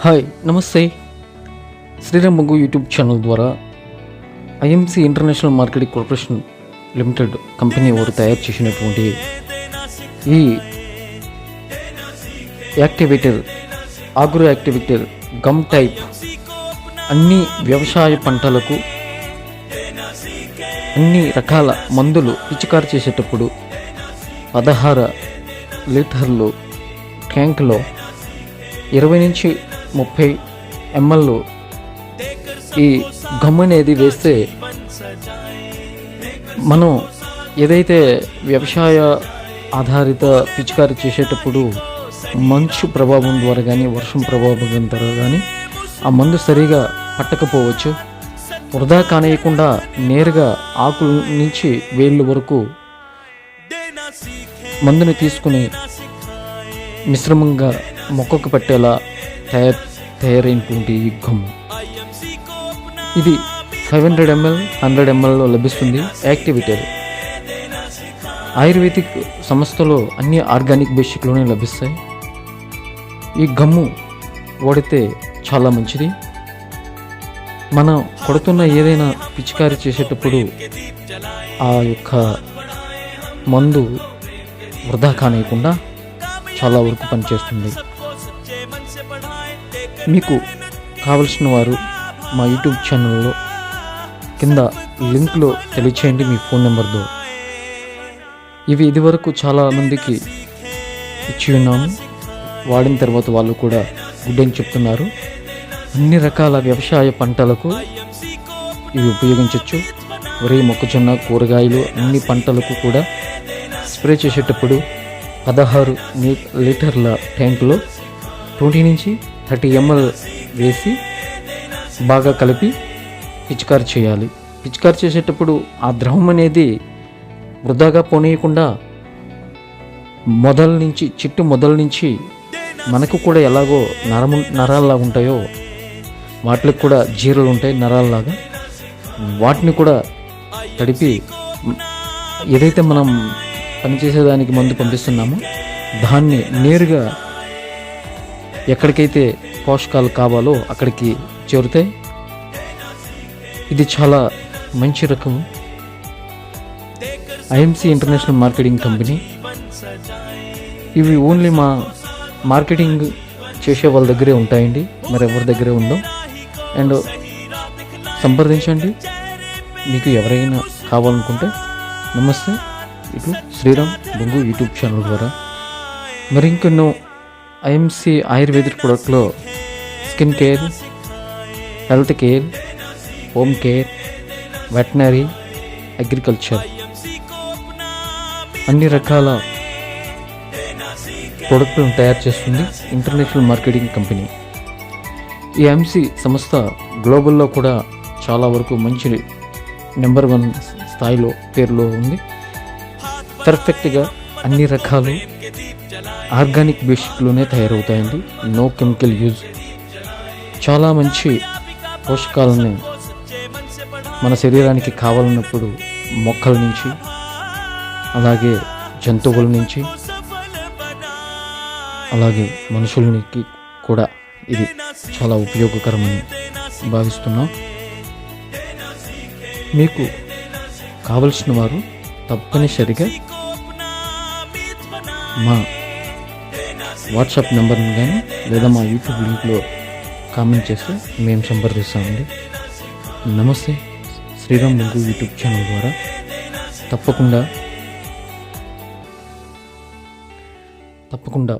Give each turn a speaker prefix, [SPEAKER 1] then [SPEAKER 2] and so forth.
[SPEAKER 1] Hi నమస్తే. శ్రీరామ్ బొంగు YouTube channel ద్వారా IMC international marketing corporation limited company వారు తయారు చేసినటువంటి ఈ activator agro activator gum type అన్ని వ్యవసాయ పంటలకు అన్ని రకాల మందులు పిచికారు చేసేటప్పుడు పదహారు లీటర్లు ట్యాంక్లో ఇరవై నుంచి ముప్పై ఎంఎల్ ఈ గమ్ అనేది వేస్తే మనం ఏదైతే వ్యవసాయ ఆధారిత పిచికారి చేసేటప్పుడు మంచు ప్రభావం ద్వారా కానీ వర్షం ప్రభావం ద్వారా కానీ ఆ మందు సరిగా పట్టకపోవచ్చు. వృధా కానేయకుండా నేరుగా ఆకుల నుంచి వేళ్ళు వరకు మందుని తీసుకుని మిశ్రమంగా మొక్కకు పట్టేలా తయారు తయారైనటువంటి ఈ గమ్ ఇది ఫైవ్ హండ్రెడ్ ఎంఎల్ హండ్రెడ్ ఎంఎల్లో లభిస్తుంది యాక్టివిటర్ ఆయుర్వేదిక్ సంస్థలో అన్ని ఆర్గానిక్ బేసిక్లోనే లభిస్తాయి. ఈ గమ్ము వాడితే చాలా మంచిది. మనం కొడుతున్న ఏదైనా పిచికారి చేసేటప్పుడు ఆ యొక్క మందు వృధా కానియకుండా చాలా వరకు పనిచేస్తుంది. మీకు కావలసిన వారు మా యూట్యూబ్ ఛానల్లో కింద లింక్లో తెలియచేయండి మీ ఫోన్ నెంబర్తో. ఇవి ఇదివరకు చాలా మందికి ఇచ్చి ఉన్నాము. వాడిన తర్వాత వాళ్ళు కూడా గుడ్ అని చెప్తున్నారు. అన్ని రకాల వ్యవసాయ పంటలకు ఇవి ఉపయోగించవచ్చు వరి మొక్కజొన్న కూరగాయలు అన్ని పంటలకు కూడా స్ప్రే చేసేటప్పుడు పదహారు లీటర్ల ట్యాంకులో ట్వంటీ నుంచి థర్టీ ఎంఎల్ వేసి బాగా కలిపి పిచికారి చేయాలి. పిచికారి చేసేటప్పుడు ఆ ద్రవం అనేది వృధాగా పోనీయకుండా మొదల నుంచి చిట్టు మొదల నుంచి మనకు కూడా ఎలాగో నరము నరాల్లాగా ఉంటాయో వాటికి కూడా జీరలు ఉంటాయి నరాల్లాగా. వాటిని కూడా తడిపి ఏదైతే మనం పనిచేసేదానికి మందు పంపిస్తున్నామో దాన్ని నేరుగా ఎక్కడికైతే పోషకాలు కావాలో అక్కడికి చేరుతాయి. ఇది చాలా మంచి రకం. IMC international marketing company. ఇవి ఓన్లీ మా మార్కెటింగ్ చేసే వాళ్ళ దగ్గరే ఉంటాయండి. మరి ఎవరి దగ్గరే ఉండవు. అండ్ సంప్రదించండి. మీకు ఎవరైనా కావాలనుకుంటే నమస్తే. ఇటు శ్రీరామ్ బొంగు యూట్యూబ్ ఛానల్ ద్వారా. మరి ఇంకెన్నో IMC ayurvedic ప్రొడక్ట్లో skin care health care home care veterinary agriculture. అన్ని రకాల ప్రోడక్ట్లను తయారు చేస్తుంది ఇంటర్నేషనల్ మార్కెటింగ్ కంపెనీ. ఈ ఎంసీ సంస్థ గ్లోబల్లో కూడా చాలా వరకు మంచి నెంబర్ వన్ స్థాయిలో పేరులో ఉంది. పర్ఫెక్ట్గా అన్ని రకాలు ఆర్గానిక్ బేసిక్లోనే తయారవుతాయండి. నో కెమికల్ యూజ్ చాలా మంచి పోషకాలని మన శరీరానికి కావాలన్నప్పుడు మొక్కల నుంచి అలాగే జంతువుల నుంచి అలాగే మనుషులకి కూడా ఇది చాలా ఉపయోగకరమని భావిస్తున్నాం. మీకు కావలసిన వారు తప్పనిసరిగా మా వాట్సాప్ నెంబర్ని కానీ లేదా మా యూట్యూబ్ లింక్లో కామెంట్ చేస్తే మేము సంప్రదిస్తామండి. నమస్తే శ్రీరామ్ బొంగు యూట్యూబ్ ఛానల్ ద్వారా. తప్పకుండా తప్పకుండా